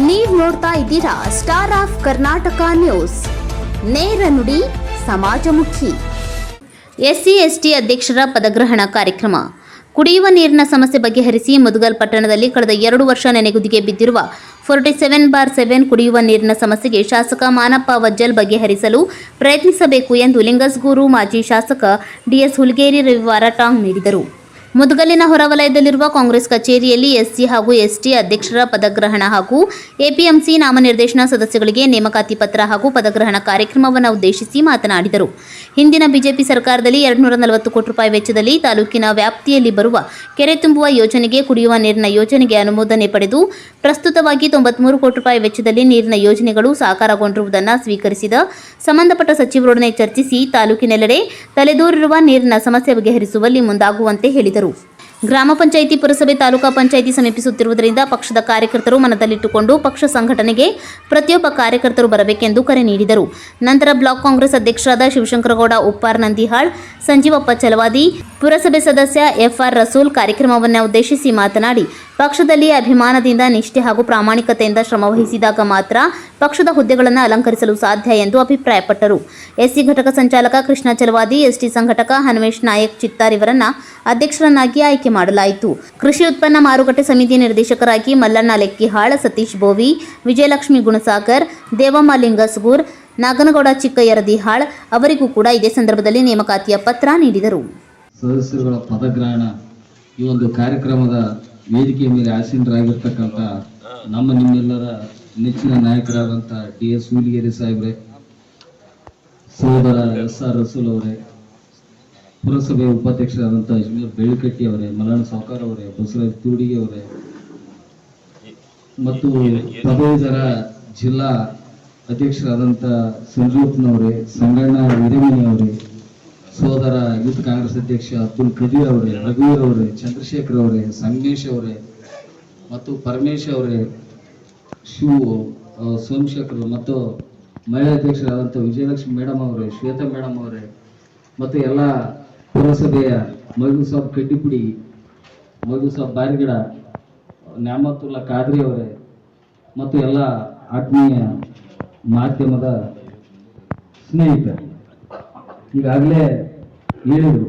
ನೀವು ನೋಡ್ತಾ ಇದ್ದೀರಾ ಸ್ಟಾರ್ ಆಫ್ ಕರ್ನಾಟಕ ನ್ಯೂಸ್ ನೇರ ನುಡಿ, ಸಮಾಜಮುಖಿ. ಎಸ್ಸಿ ಎಸ್ಟಿ ಅಧ್ಯಕ್ಷರ ಪದಗ್ರಹಣ ಕಾರ್ಯಕ್ರಮ. ಕುಡಿಯುವ ನೀರಿನ ಸಮಸ್ಯೆ ಬಗೆಹರಿಸಿ ಮುದುಗಲ್ ಪಟ್ಟಣದಲ್ಲಿ ಕಳೆದ ಎರಡು ವರ್ಷ ನೆನೆಗುದಿಗೆ ಬಿದ್ದಿರುವ ಫೋರ್ಟಿ ಸೆವೆನ್ ಬಾರ್ ಸೆವೆನ್ ಕುಡಿಯುವ ನೀರಿನ ಸಮಸ್ಯೆಗೆ ಶಾಸಕ ಮಾನಪ್ಪ ವಜ್ಜಲ್ ಬಗೆಹರಿಸಲು ಪ್ರಯತ್ನಿಸಬೇಕು ಎಂದು ಲಿಂಗಸ್ಗೂರು ಮಾಜಿ ಶಾಸಕ ಡಿಎಸ್ ಹುಲ್ಗೇರಿ ರವಿವಾರ ಟಾಂಗ್ ನೀಡಿದರು. ಮುದಗಲ್ಲಿನ ಹೊರವಲಯದಲ್ಲಿರುವ ಕಾಂಗ್ರೆಸ್ ಕಚೇರಿಯಲ್ಲಿ ಎಸ್ಸಿ ಹಾಗೂ ಎಸ್ಟಿ ಅಧ್ಯಕ್ಷರ ಪದಗ್ರಹಣ ಹಾಗೂ ಎಪಿಎಂಸಿ ನಾಮನಿರ್ದೇಶನ ಸದಸ್ಯಗಳಿಗೆ ನೇಮಕಾತಿ ಪತ್ರ ಹಾಗೂ ಪದಗ್ರಹಣ ಕಾರ್ಯಕ್ರಮವನ್ನು ಉದ್ದೇಶಿಸಿ ಮಾತನಾಡಿದರು. ಹಿಂದಿನ ಬಿಜೆಪಿ ಸರ್ಕಾರದಲ್ಲಿ ಎರಡುನೂರ ನಲವತ್ತು ಕೋಟಿ ರೂಪಾಯಿ ವೆಚ್ಚದಲ್ಲಿ ತಾಲೂಕಿನ ವ್ಯಾಪ್ತಿಯಲ್ಲಿ ಬರುವ ಕೆರೆ ತುಂಬುವ ಯೋಜನೆಗೆ ಕುಡಿಯುವ ನೀರಿನ ಯೋಜನೆಗೆ ಅನುಮೋದನೆ ಪಡೆದು ಪ್ರಸ್ತುತವಾಗಿ ತೊಂಬತ್ಮೂರು ಕೋಟಿ ರೂಪಾಯಿ ವೆಚ್ಚದಲ್ಲಿ ನೀರಿನ ಯೋಜನೆಗಳು ಸಾಕಾರಗೊಂಡಿರುವುದನ್ನು ಸ್ವೀಕರಿಸಿದ ಸಂಬಂಧಪಟ್ಟ ಸಚಿವರೊಡನೆ ಚರ್ಚಿಸಿ ತಾಲೂಕಿನೆಲ್ಲೆಡೆ ತಲೆದೋರಿರುವ ನೀರಿನ ಸಮಸ್ಯೆ ಬಗೆಹರಿಸುವಲ್ಲಿ ಮುಂದಾಗುವಂತೆ ಹೇಳಿದರು. ಗ್ರಾಮ ಪಂಚಾಯಿತಿ, ಪುರಸಭೆ, ತಾಲೂಕಾ ಪಂಚಾಯಿತಿ ಸಮೀಪಿಸುತ್ತಿರುವುದರಿಂದ ಪಕ್ಷದ ಕಾರ್ಯಕರ್ತರು ಮನದಲ್ಲಿಟ್ಟುಕೊಂಡು ಪಕ್ಷ ಸಂಘಟನೆಗೆ ಪ್ರತಿಯೊಬ್ಬ ಕಾರ್ಯಕರ್ತರು ಬರಬೇಕೆಂದು ಕರೆ ನೀಡಿದರು. ನಂತರ ಬ್ಲಾಕ್ ಕಾಂಗ್ರೆಸ್ ಅಧ್ಯಕ್ಷರಾದ ಶಿವಶಂಕರಗೌಡ, ಉಪ್ಪಾರ್ ನಂದಿಹಾಳ್, ಸಂಜೀವಪ್ಪ ಚಲವಾದಿ, ಪುರಸಭೆ ಸದಸ್ಯ ಎಫ್ಆರ್ ರಸೂಲ್ ಕಾರ್ಯಕ್ರಮವನ್ನು ಉದ್ದೇಶಿಸಿ ಮಾತನಾಡಿ ಪಕ್ಷದಲ್ಲಿ ಅಭಿಮಾನದಿಂದ ನಿಷ್ಠೆ ಹಾಗೂ ಪ್ರಾಮಾಣಿಕತೆಯಿಂದ ಶ್ರಮವಹಿಸಿದಾಗ ಮಾತ್ರ ಪಕ್ಷದ ಹುದ್ದೆಗಳನ್ನು ಅಲಂಕರಿಸಲು ಸಾಧ್ಯ ಎಂದು ಅಭಿಪ್ರಾಯಪಟ್ಟರು. ಎಸ್ಸಿ ಘಟಕ ಸಂಚಾಲಕ ಕೃಷ್ಣ ಚಲವಾದಿ, ಎಸ್ಟಿ ಸಂಘಟಕ ಹನುಮೇಶ್ ನಾಯಕ್ ಚಿತ್ತಾರ್ ಇವರನ್ನ ಅಧ್ಯಕ್ಷರನ್ನಾಗಿ ಆಯ್ಕೆ ಮಾಡಲಾಯಿತು. ಕೃಷಿ ಉತ್ಪನ್ನ ಮಾರುಕಟ್ಟೆ ಸಮಿತಿ ನಿರ್ದೇಶಕರಾಗಿ ಮಲ್ಲಣ್ಣ ಲೆಕ್ಕಿಹಾಳ, ಸತೀಶ್ ಬೋವಿ, ವಿಜಯಲಕ್ಷ್ಮಿ ಗುಣಸಾಗರ್ ದೇವಮ್ಮ ಲಿಂಗಸ್ಗೂರ್ ನಾಗನಗೌಡ ಚಿಕ್ಕಯ್ಯರದಿಹಾಳ್ ಅವರಿಗೂ ಕೂಡ ಇದೇ ಸಂದರ್ಭದಲ್ಲಿ ನೇಮಕಾತಿಯ ಪತ್ರ ನೀಡಿದರು. ಸದಸ್ಯರುಗಳ ಪದಗ್ರಹಣ ಈ ಒಂದು ಕಾರ್ಯಕ್ರಮದ ವೇದಿಕೆಯ ಮೇಲೆ ಆಸೀನರಾಗಿರ್ತಕ್ಕಂಥ ನಮ್ಮ ನಿಮ್ಮೆಲ್ಲರ ನೆಚ್ಚಿನ ನಾಯಕರಾದಂಥ ಡಿ ಎಸ್ ಹೂಲಿಗೇರಿ ಸಾಹೇಬ್ರೆ, ಸಹೋದರ ಎಸ್ ಆರ್ ರಸೂಲ್ ಅವರೇ ಪುರಸಭೆ ಉಪಾಧ್ಯಕ್ಷರಾದಂಥ ಅಜ್ಮೀರ್ ಬೆಳ್ಕಟ್ಟಿ ಅವರೇ ಮಲಾಣ ಸಾವ್ಕಾರ್ ಅವರೇ, ಬಸವರಾಜ್ ತೂಡಿಗೆ ಅವರೇ, ಮತ್ತು ಪದವೀಧರ ಜಿಲ್ಲಾ ಅಧ್ಯಕ್ಷರಾದಂತ ಸಂಜೂಪ್ನವರೇ ಸಂಗಣ್ಣ ಹಿರೇಮನಿ ಅವರೇ ಯೂತ್ ಕಾಂಗ್ರೆಸ್ ಅಧ್ಯಕ್ಷ ಅಬ್ದುಲ್ ಕದೀರ್ ಅವರೇ ರಘುವೀರ್ ಅವರೇ, ಚಂದ್ರಶೇಖರ್ ಅವರೇ, ಸಂಗಮೇಶ್ ಅವರೇ ಮತ್ತು ಪರಮೇಶ್ ಅವರೇ ಶಿವ ಸೋಮಶೇಖರ್ ಮತ್ತು ಮಹಿಳಾ ಅಧ್ಯಕ್ಷರಾದಂಥ ವಿಜಯಲಕ್ಷ್ಮಿ ಮೇಡಮ್ ಅವರೇ, ಶ್ವೇತಾ ಮೇಡಮ್ ಅವರೇ ಮತ್ತು ಎಲ್ಲ ಪುರಸಭೆಯ ಮೈದು ಸಾಬ್ ಕಡ್ಡಿಪುಡಿ ಮೈದು ಸಾಬ್ ಬಾರಿಗಿಡ ನ್ಯಾಮತುಲ್ಲಾ ಖಾದ್ರಿ ಅವರೇ ಮತ್ತು ಎಲ್ಲ ಆತ್ಮೀಯ ಮಾಧ್ಯಮದ ಸ್ನೇಹಿತರು. ಈಗಾಗಲೇ miedo